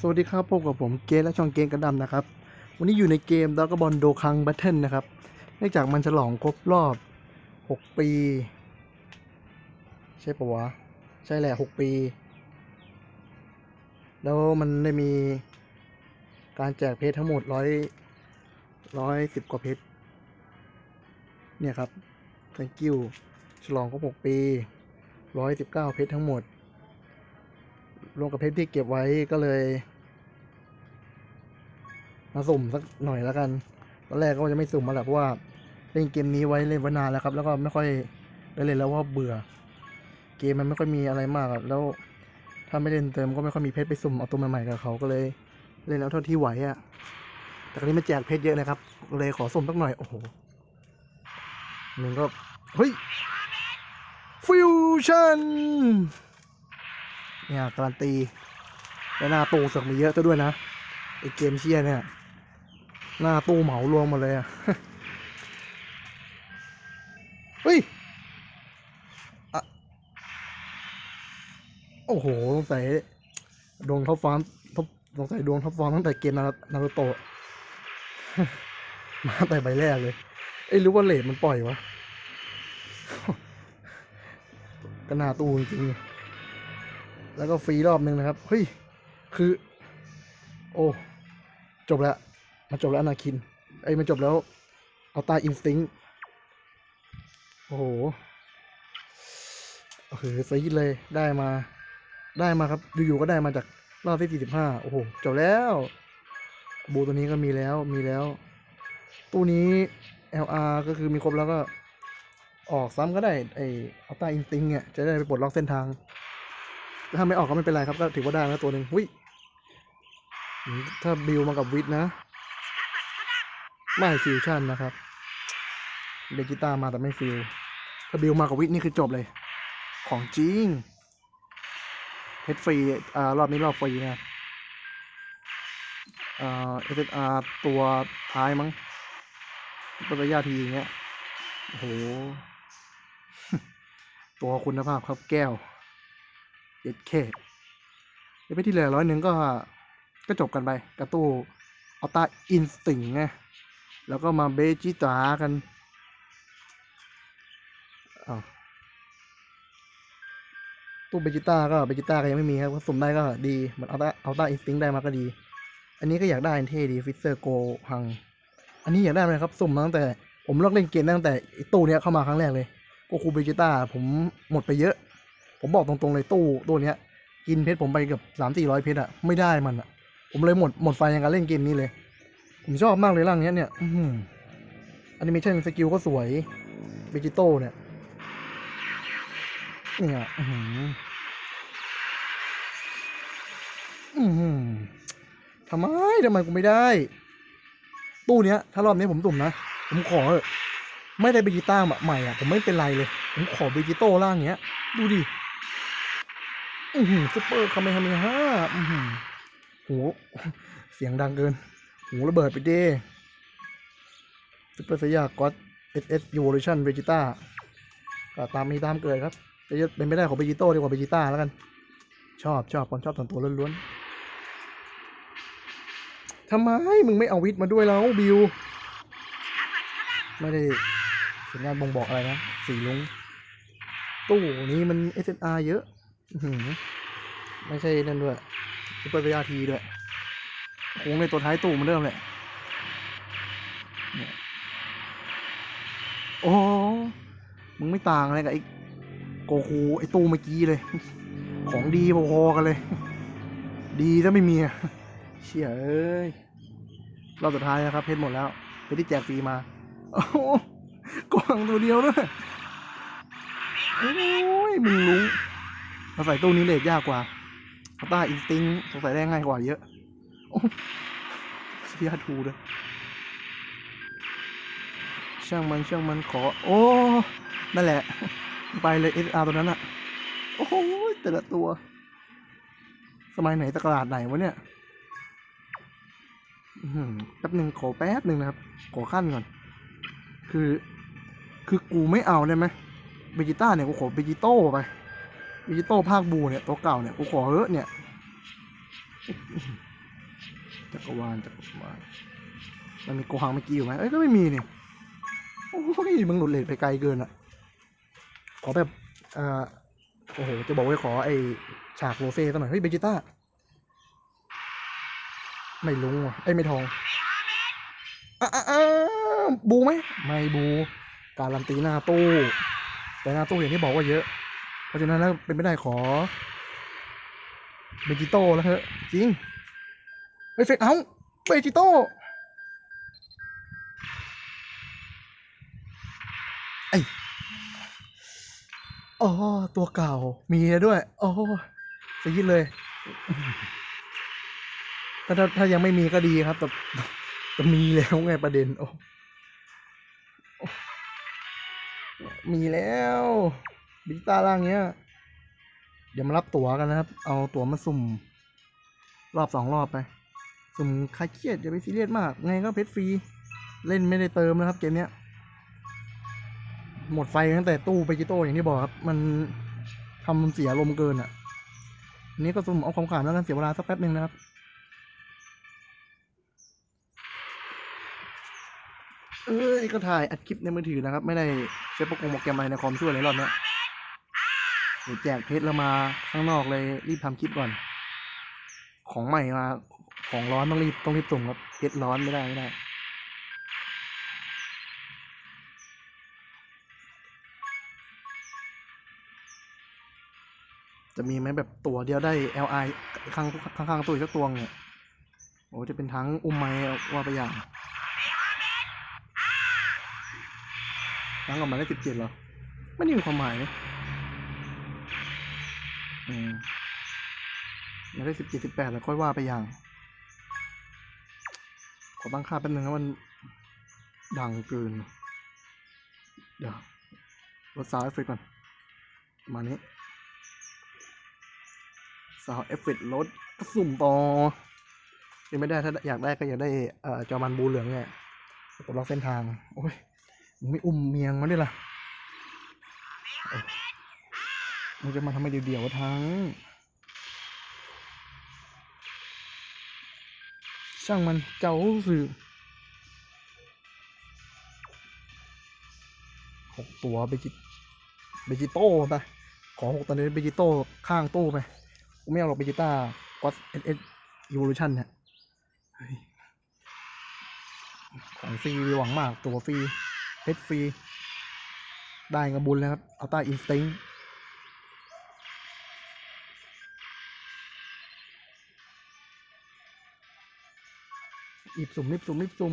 สวัสดีครับพบกับผมเกมและช่องเกมกระดำนะครับ วันนี้อยู่ในเกมด r กบอลโดคังแบทเทิลนะครับ เนื่องจากมันฉลองครบรอบ 6 ปี ใช่ปะวะ ใช่แหละ 6 ปี แล้วมันได้มีการแจกเพชรทั้งหมดร้อยร้อยสิบกว่าเพชรเนี่ยครับ thank you ฉลองครบ 6 ปีร้อยสิบเก้าเพชรทั้งหมด รวมกับเพชรที่เก็บไว้ก็เลย มาสุ่มสักหน่อยแล้วกัน ตอนแรกก็จะไม่สุ่มมาแหละเพราะว่าเล่นเกมนี้ไว้เล่นไว้นานแล้วครับ แล้วก็ไม่ค่อยได้เล่นแล้วว่าเบื่อ เกมมันไม่ค่อยมีอะไรมากแล้ว ถ้าไม่เล่นเติมก็ไม่ค่อยมีเพชรไปสุ่มเอาตัวใหม่ๆกับเขาก็เลย เล่นเอาเท่าที่ไหวอะแต่ครั้นี้มันแจกเพชรเยอะนะครับ เลยขอสุ่มสักหน่อยโอ้โหหนึ่งก็เฮ้ยฟิวชั่น เนี่ยการันตี และหน้าตู้สักมีเยอะซะด้วยนะไอเกมเชียเนี่ย หน้าตู้เหมารวมหมาเลยอะเฮ้ยอะโอ้โหสงสัยดวงท็อปฟาร์มท็อปสงสัยดวงท็อปฟาร์มตั้งแต่เกมนานารูโตะมาแต่ใบแรกเลยเอ้รือว่าเลดมันปล่อยวะก็น้าตู้จริงๆ แล้วก็ฟรีรอบหนึ่งนะครับเฮ้ยคือ โอ้จบแล้วมันจบแล้วอนาคินไอ้มันจบแล้วเอาตาอินสติ้งโอ้โหโอ้โหซีดเลยได้มาได้มาครับ อยู่ๆก็ได้มาจากรอบที่45โอ้โหจบแล้วบูตัวนี้ก็มีแล้วมีแล้ว ตู้นี้ LR ก็คือมีครบแล้วก็ออกซ้ำก็ได้ไอ้เอาตาอินสติ้งเนี่ยจะได้ไปปลดล็อกเส้นทาง ถ้าไม่ออกก็ไม่เป็นไรครับก็ถือว่าได้แล้วตัวหนึ่งวิถ้าบิวมากับวิทนะ ไม่ฟิวชั่นนะครับเบกิต้ามาแต่ไม่ฟิวถ้าบิวมากับวิทนี่คือจบเลย ของจริงเพชรฟรีอ่ารอบนี้รอบฟรีนะครับอ่าเอสอาร์ตัวท้ายมั้งตัวระยะทีอย่างเงี้ยโอ้โห ตัวคุณภาพครับแก้ว เอ็ดเคเดี๋ยวไปที่เหลือร้อยหนึ่งก็ก็จบกันไปกระตู้อัลตาอินสติ้งไงแล้วก็มาเบจิตากันตู้เบจิต้าก็เบจิต้าก็ยังไม่มีครับสุ่มได้ก็ดีมันอัลตาอัลตาอินสติ้งได้มาก็ดี อันนี้ก็อยากได้เท่ดีฟิสเซอร์โกฮัง อันนี้อยากได้ไหมครับสุ่มตั้งแต่ผมเลิกเล่นเกมตั้งแต่อ้ตู้เนี้ยเข้ามาครั้งแรกเลยโกคูเบจิต้าผมหมดไปเยอะ ผมบอกตรงๆเลยตู้ตัวเนี้ย กินเพชรผมไปเกับสามสี่ร้อยเพชรอะไม่ได้มันอะผมเลยหมดหมดไฟในการเล่นเกมนี้เลย ผมชอบมากเลยร่างเนี้ยเนี่ยแอนิเมชันสกิลก็สวยเบจิโต้เนี่ยเนี่ยอื้อหืออื้อหือทำไมทำไมกูไม่ได้ ตู้เนี้ย ถ้ารอบนี้ผมสุ่มนะ ผมขอเถอไม่ได้เบจิต้าใหม่อะ ผมไม่เป็นไรเลย ผมขอเบจิโต้ร่างเนี้ย ดูดิ อือหือซุปเปอร์คาเมฮาเมฮ่าอือหือโหเสียงดังเกินหูระเบิดไปเด้ซุปเปอร์สยากอตเอสเอสยูโวลูชันเวจิต้าก็ตามมีตามเกิดครับจะเป็นไม่ได้ของเบจิโต้ดีกว่าเบจิต้าแล้วกัน ชอบชอบความชอบส่วนตัวล้วนๆทำไมมึงไม่เอาวิทย์มาด้วยแล้วบิว ไม่ได้สัญญาณบ่งบอกอะไรนะ สีลุง ตู้นี้มัน SNR เยอะ ไม่ใช่นั่นด้วยซุปเปอร์ VRT ด้วยโค้งในตัวท้ายตู้เหมันเริ่มเลยโอ้ มึงไม่ต่างอะไรกับไอ้โกคูไอ้ตู้เมื่อกี้เลย ของดีพอๆกันเลย ดีถ้าไม่มีเชี่ยเอ้ยรอบสุดท้ายนะครับ เพชรหมดแล้วเพชรที่แจกฟรีมาโอ้กวางตัวเดียวด้วยโอ้ยมึงลุง มาใส่ตู้นี้เลทยากกว่าอัลต้าอินสติ้งสงสัยได้ง่ายกว่าเยอะโอ้ซีอาทูด้วยช่างมันช่างมันขอ โอ้นั่นแหละ ไปเลยเอสอาร์ตัวนั้นอะโอ้โหแต่ละตัว สมัยไหนตะกราดไหนวะเนี่ยอื้อหือแป๊บหนึ่งขอแป๊บหนึ่งนะครับ ขอขั้นก่อน คือ คือกูไม่เอาได้ไหมเบจิต้าเนี่ยกูขอเบจิโต้ไป เบจิโต้ภาคบูเนี่ยตัวเก่าเนี่ยกูขอเฮ้อะเนี่ยจักรวาลจักรวาลมันมีโกหังเมื่อกี้อยู่ไหมเอ้ยก็ไม่มีเนี่ยโอ้ยมึงหลุดเลทไปไกลเกินอะขอแบบเอ่อโอ้โหจะบอกว่าขอไอฉากโรเซ่สักหน่อยเฮ้ยเบจิต้าไม่ลุงว่ะไอ้ไม่ทองอะอะอะบูไหมไม่บูการันตีหน้าตู้ แต่หน้าตู้อย่างที่บอกว่าเยอะ เพราะฉะนั้นแล้วเป็นไม่ได้ขอเบจิโต้แล้วเถอะจริงเฮ้ยเฟกเอาเบจิโต้ไออ๋อตัวเก่ามีแล้วด้วยอ๋อสยิดเลยถ้าถ้าถ้ายังไม่มีก็ดีครับ แต่แต่มีแล้วไงประเด็นโอ้มีแล้ว บิจิต้าร่างเนี้ย เดี๋ยวมารับตั๋วกันนะครับ เอาตั๋วมาสุ่ม รอบสองรอบไป สุ่มใครเครียดอย่าไปซีเรียสมาก ไงก็เพชรฟรี เล่นไม่ได้เติมนะครับเกมเนี้ย หมดไฟตั้งแต่ตู้ไปจิโต้อย่างที่บอกครับ มันทำเสียลมเกินอะ นี้ก็สุ่มเอาความขำแล้วกันเสียเวลาสักแป๊บหนึ่งนะครับเอ้ยก็ถ่ายอัดคลิปในมือถือนะครับ ไม่ได้ใช้โปรแกรมโปรแกรมอะไรในคอมช่วยเลยรอบเนี้ย เดี๋ยวแจกเพชรแล้วมาข้างนอกเลยรีบทำคลิปก่อน ของใหม่มา ของร้อนต้องรีบต้องรีบส่งครับเพชรร้อนไม่ได้ไม่ได้จะมีไหมแบบตัวเดียวได้ LI ข้างข้างข้างตัวอีกสักตัวเนี่ยโอ้จะเป็นทั้งอุ้มไม้ว่าไปอย่างตั้งออกมาได้สิบเจ็ดเหรอ ไม่ได้มีความหมายนะอื มมาได้สิบเจ็ดสิบแปดแล้วค่อยว่าไปอย่าง ขอตั้งค่าแป๊บนึงนะมันดังเกิน เดี๋ยวลดซาวเอฟเฟกก่อน มานี้ซาวเอฟเฟกลดก็สุ่มต่อยังไม่ได้ถ้าอยากได้ก็อยากได้เอ่อจอมันบูเหลืองเนี่ยกดล็อกเส้นทาง โอ้ยมึงไม่อุ้มเมียงมาด้วยล่ะ มึงจะมาทำไมเดี่ยวๆทั้ง ช่างมันเจ้าสื่อหกตัวเบจิเบจิโต้ไปขอหกตัวนี้เบจิโต้ข้างตู้ไปกูไม่เอาหรอกเบจิต้าก็เอสเอสยูรูชันเนี่ยเฮ้ยของฟรีหวังมากตัวฟรีเพชรฟรี ได้กระบุญแล้วครับเอาต้าอินสติ้ง รีบสุ่มรีบสุ่มรีบสุ่ม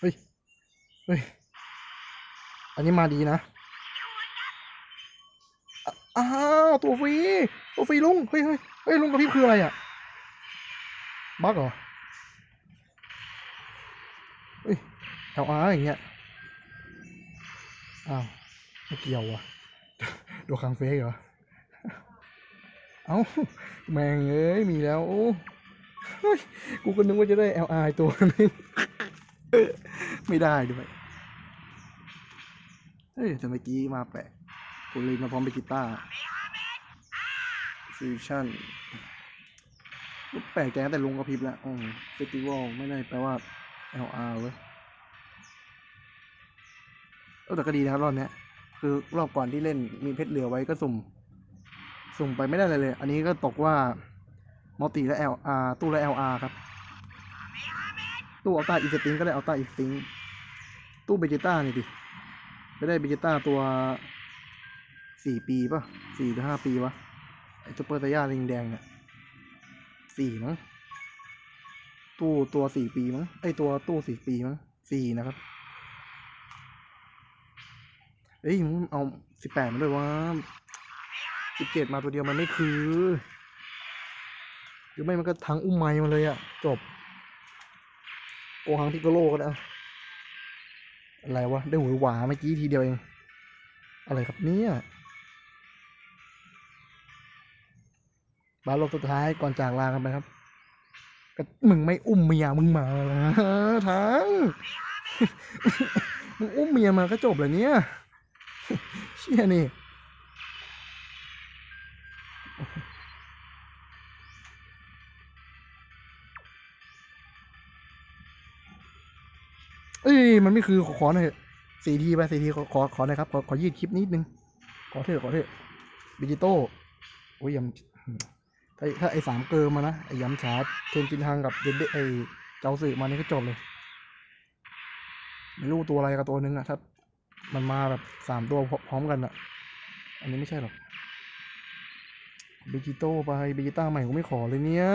เฮ้ย เฮ้ย อันนี้มาดีนะ อ้าวตัวฟรี ตัวฟรีลุง เฮ้ยเฮ้ยเฮ้ยลุงกับพี่คืออะไรอะ บั๊กเหรอ เฮ้ยแถวอาอย่างเงี้ย อ้าว ไม่เกี่ยวว่ะ ดูคังเฟกเหรอ เอ้าแม่งเอ้ยมีแล้วโอ้เฮ้ยกูก็นึกว่าจะได้ LI ตัวนึงไม่ได้ด้วยเฮ้ยแต่เมื่อกี้มาแปลกกูเลยมาพร้อมไปกีตาร์ฟิวชั่นแปลกใจตั้งแต่ลุงกระพริบแล้วอืมเฟสติวัลไม่ได้แปลว่า LR เว้ยเออแต่ก็ดีนะครับรอบนี้คือรอบก่อนที่เล่นมีเพชรเหลือไว้ก็สุ่ม สุ่มไปไม่ได้เลยเลย อันนี้ก็ตกว่ามัลติและ LR ตู้และ LR ครับ ตู้อัลต้าอีสติงก็ได้อัลต้าอีสติงตู้เบจิต้านี่ดิไม่ได้เบจิต้าตัวสี่ปีป่ะสี่หรือห้าปีวะไอซูเปอร์ไซย่าลิงแดงเนี่ยสี่มั้งตู้ตัวสี่ปีมั้งไอตัวตู้สี่ปีมั้งสี่นะครับเอ้ยมึงเอาสิบแปดมาด้วยวะ สิบเจ็ดมาตัวเดียวมันไม่คือ หรือไม่มันก็ทั้งอุ้มไม้มาเลยอะจบ โกหังพิกโกโลก็ได้อะอะไรวะ ได้หัวหวาเมื่อกี้ทีเดียวเอง อะไรครับเนี่ยบาลบสุดท้ายก่อนจากลากันไปครับก็มึงไม่อุ้มเมียมึงมาละทั้งมึงอุ้มเมียมาก็จบเลยเนี่ย เชี่ยนี่ มันไม่คือขออหน่อยสี่ทีไปสี่ทีขอขออหน่อยครับขอขอยืดคลิปนิดนึง ขอเถอะขอเถอะดิจิโต้โอ้ยยำถ้าถ้าไอ้สามเกิมมานะไอ้ยำชาร์จเทนจินทางกับเดนเดไอ้เจ้าสื่อมานี่ก็จบเลยไม่รู้ตัวอะไรกับตัวนึงอะถ้ามันมาแบบสามตัวพร้อมกันอะอันนี้ไม่ใช่หรอกเบจิโต้ไปเบจิต้าใหม่กูไม่ขอเลยเนี่ย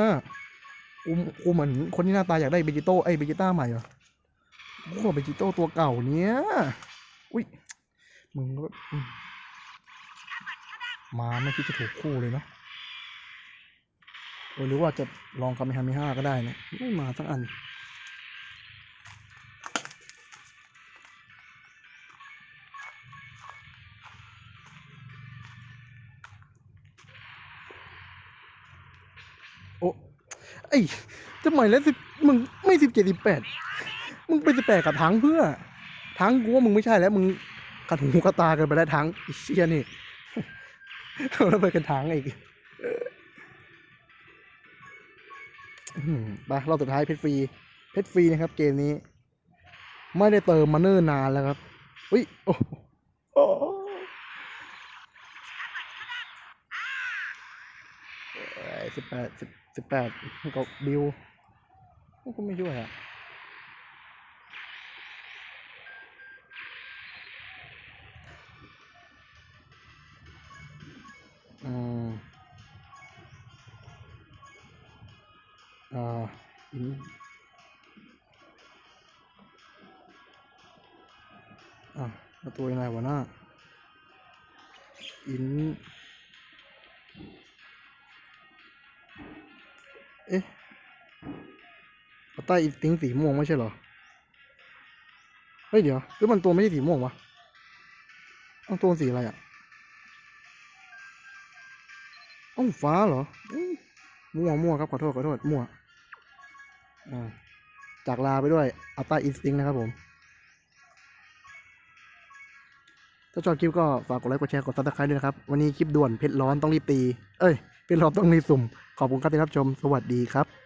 กูกูเหมือนคนที่หน้าตาอยากได้เบจิโต้ไอ้เบจิต้าใหม่เหรอ กูขอเบจิโต้ตัวเก่าเนี้ย อุ้ย มึงก็มาไม่คิดจะถูกคู่เลยเนาะหรือว่าจะลองคาเมฮาเมฮ่าก็ได้นะไม่มาสักอัน โอ้ไอ้ทำไมแล้วสิมึงไม่สิบเจ็ดสิบแปด มึงไปสิบแปดกับทั้งเพื่อ ทั้งกูว่ามึงไม่ใช่แล้วมึงกัดหูกัดตากินไปแล้วทั้งอ้เชียนี่แล้วไปกันทั้งอีกไปเราสุดท้ายเพชรฟรี เพชรฟรีนะครับ เกมนี้ ไม่ได้เติมมาเนิ่นนานแล้วครับอุ้ยโอ้โหสิบแปดสิบสิบแปดกับบิวก็ไม่ช่วยอะ อืมอ่าอินอะแล้วตัวยังไงวะหน้าอินเอ๊ะเอาใต้อินสติ้งสีม่วงไม่ใช่เหรอ เฮ้ยเดี๋ยวหรือมันตัวไม่ใช่สีม่วงวะเอาตัวสีอะไรอะ องฟ้าเหรอมั่วมั่วครับขอโทษขอโทษมั่วจากลาไปด้วยอัลต้าอินสติ้งนะครับผม ถ้าชอบคลิปก็ฝากกดไลค์กดแชร์กดซับสไครต์ด้วยนะครับ วันนี้คลิปด่วนเพชรร้อนต้องรีบตี เอ้ยเพชรร้อนต้องรีบสุ่ม ขอบคุณครับที่รับชม สวัสดีครับ